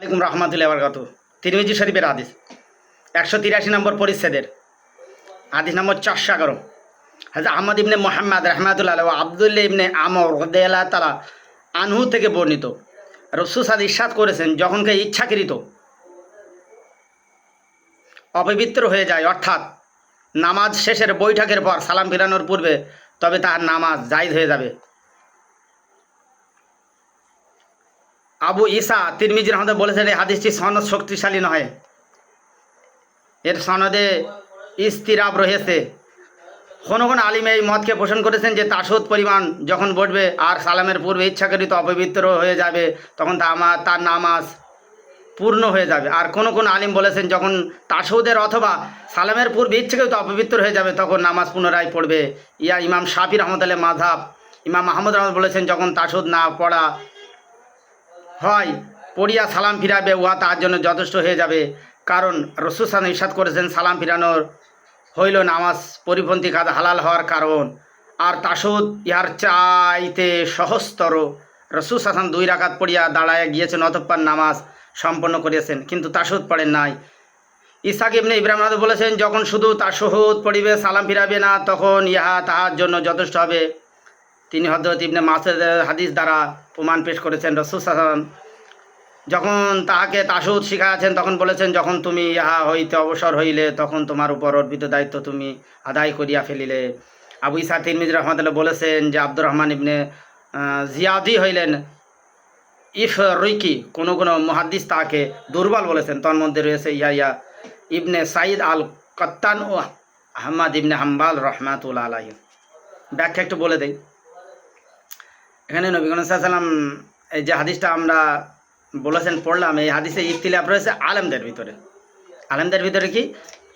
আলাইকুম রহমতুল্লাহ বরকাত তিরমিজি শরীফের হাদিস, একশো তিরাশি নম্বর পরিচ্ছেদের। হাদিস নম্বর চারশো এগারো। হাজর আহমদ ইবনে মোহাম্মদ রহমাতুল্লাহ ও আবদুল্লা ইবনে আমর রদেলা তালা আনহু থেকে বর্ণিত। রসুল সাদ ইস্বাদ করেছেন যখনকে ইচ্ছাকৃত, অপবিত্র হয়ে যায়, অর্থাৎ নামাজ শেষের বৈঠকের পর সালাম ফিরানোর পূর্বে, তবে তার নামাজ জায়জ হয়ে যাবে। আবু ঈসা তিরমিজির রহমতে বলেছেন, এই হাদিসটি সনদ শক্তিশালী নয় এর সনদে ইস্তিরাব রয়েছে। কোনো কোনো আলিম এই মতকে পোষণ করেছেন যে তাসুদ পরিমাণ যখন বটবে আর সালামের পূর্বে ইচ্ছাকৃত অপবিত্র হয়ে যাবে, তখন তা আমার তার নামাজ পূর্ণ হয়ে যাবে। আর কোনো কোন আলিম বলেছেন, যখন তাসুদের অথবা সালামের পূর্বে ইচ্ছাকৃত অপবিত্র হয়ে যাবে, তখন নামাজ পুনরায় পড়বে। ইয়া ইমাম শাফি রহমতুল্লাহ মাধাব ইমাম মাহমুদ রহমত বলেছেন, যখন তাসুদ না পড়া হয়, পড়িয়া সালাম ফিরাবে উহা তার জন্য যথেষ্ট হয়ে যাবে। কারণ রসুসান ইসাদ করেছেন, সালাম ফিরানোর হইল নামাজ পরিপন্থী কাজ হালাল হওয়ার কারণ। আর তাসুদ ইহার চাইতে সহস্তর রসুল হাসান দুই রাকাত পড়িয়া দাঁড়ায় গিয়েছেন, অতঃপর নামাজ সম্পন্ন করিয়াছেন। কিন্তু তাসুদ পড়েন নাই। ইসাক ইবনে ইব্রাহিম বলেছেন, যখন শুধু তাসহুদ পড়িবে, সালাম ফিরাবে না, তখন ইহা তাহার জন্য যথেষ্ট হবে। তিনি হজরত ইবনে মাসেদ হাদিস দ্বারা প্রমাণ পেশ করেছেন হাসান যখন তাহাকে তাসুদ শিখাইয়াছেন, তখন বলেছেন, যখন তুমি ইহা হইতে অবসর হইলে, তখন তোমার উপর অর্পিত দায়িত্ব তুমি আদায় করিয়া ফেলিলে। আবু ইসা তিরমিজ রহমতুল্লাহ বলেছেন যে আব্দুর রহমান ইবনে জিয়াদি হইলেন। ইফ রুইকি, কোনো কোনো মহাদ্দিস তাকে দুর্বল বলেছেন। তার মধ্যে রয়েছে ইয়া ইয়া ইবনে সাইদ আল কত্তান ও আহমদ ইবনে হাম্বাল রহমাতুল আলাহ ব্যাখ্যা একটু বলে দেই। এখানে নবীন সাল্লাম এই যে হাদিসটা আমরা বলেছেন, পড়লাম, এই হাদিসে ইফতিলাফ রয়েছে আলেমদের ভিতরে। আলেমদের ভিতরে কি?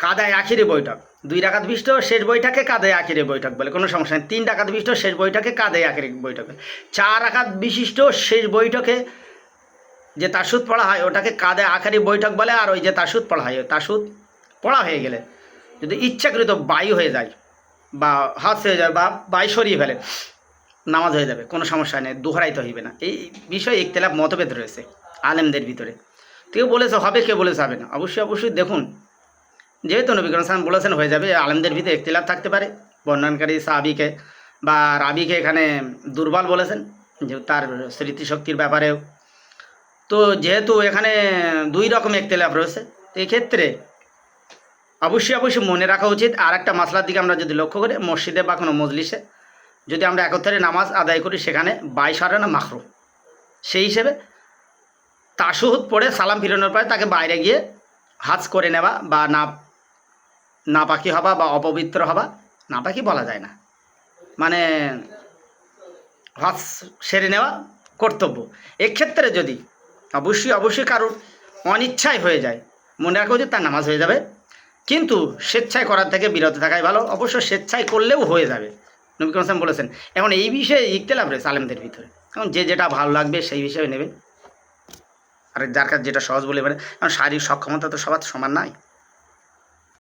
কাদায় আখিরি বৈঠক। দুই রাকাত বিষ্ট, শেষ বৈঠকে কাদায় আখিরি বৈঠক বলে, কোনো সমস্যা নেই। তিন রাকাত বিষ্ট, শেষ বৈঠকে কাদায় আখিরি বৈঠক চার রাকাত বিশিষ্ট, শেষ বৈঠকে যে তাসুদ পড়া হয়, ওটাকে কাদে আখারি বৈঠক বলে, আর ওই যে তাসুদ পড়া হয় তাসুদ পড়া হয়ে গেলে যদি ইচ্ছাকৃত বায়ু হয়ে যায়, বা হাত হয়ে যায়, বা বাই সরিয়ে ফেলে নামাজ হয়ে যাবে, কোনো সমস্যা নেই, দোহরাইতে হইবে না। এই বিষয়ে ইখতলাফ মতভেদ রয়েছে আলেমদের ভিতরে। কেউ বলেছে হবে, কেউ বলেছে হবে না। অবশ্যই অবশ্যই দেখুন, যেহেতু নবী করিম সালাম বলেছেন হয়ে যাবে, আলেমদের ভিতরে ইখতলাফ থাকতে পারে। বর্ণনকারী সাহাবিকে বা রাবিকে এখানে দুর্বল বলেছেন, যে তার স্মৃতিশক্তির ব্যাপারেও। তো যেহেতু এখানে দুই রকম ইখতলাফ রয়েছে এক্ষেত্রে অবশ্যই অবশ্যই মনে রাখা উচিত আর একটা মাসলার দিকে আমরা যদি লক্ষ্য করি, মসজিদে বা কোনো মজলিসে যদি আমরা একত্রে নামাজ আদায় করি, সেখানে বাইশ না মাখরু। সেই হিসেবে তাসুহুদ পড়ে সালাম ফিরানোর পরে তাকে বাইরে গিয়ে হাজ করে নেওয়া বা না, নাপাকি হবা বা অপবিত্র হবা নাপাকি বলা যায় না। মানে হজ সেরে নেওয়া কর্তব্য। এক্ষেত্রে যদি অবশ্যই অবশ্যই কারোর অনিচ্ছায় হয়ে যায়, মনে রাখা যে তার নামাজ হয়ে যাবে। কিন্তু স্বেচ্ছায় করার থেকে বিরত থাকাই ভালো। অবশ্য স্বেচ্ছায় করলেও হয়ে যাবে। নবী করিম বলেছেন, এখন এই বিষয়ে ইখতলাফ রয়েছে আলেমদের ভিতরে। এখন যে যেটা ভালো লাগবে সেই বিষয়ে নেবে। আর যার কাছে যেটা সহজ বলে মানে কারণ শারীরিক সক্ষমতা তো সবার সমান নাই।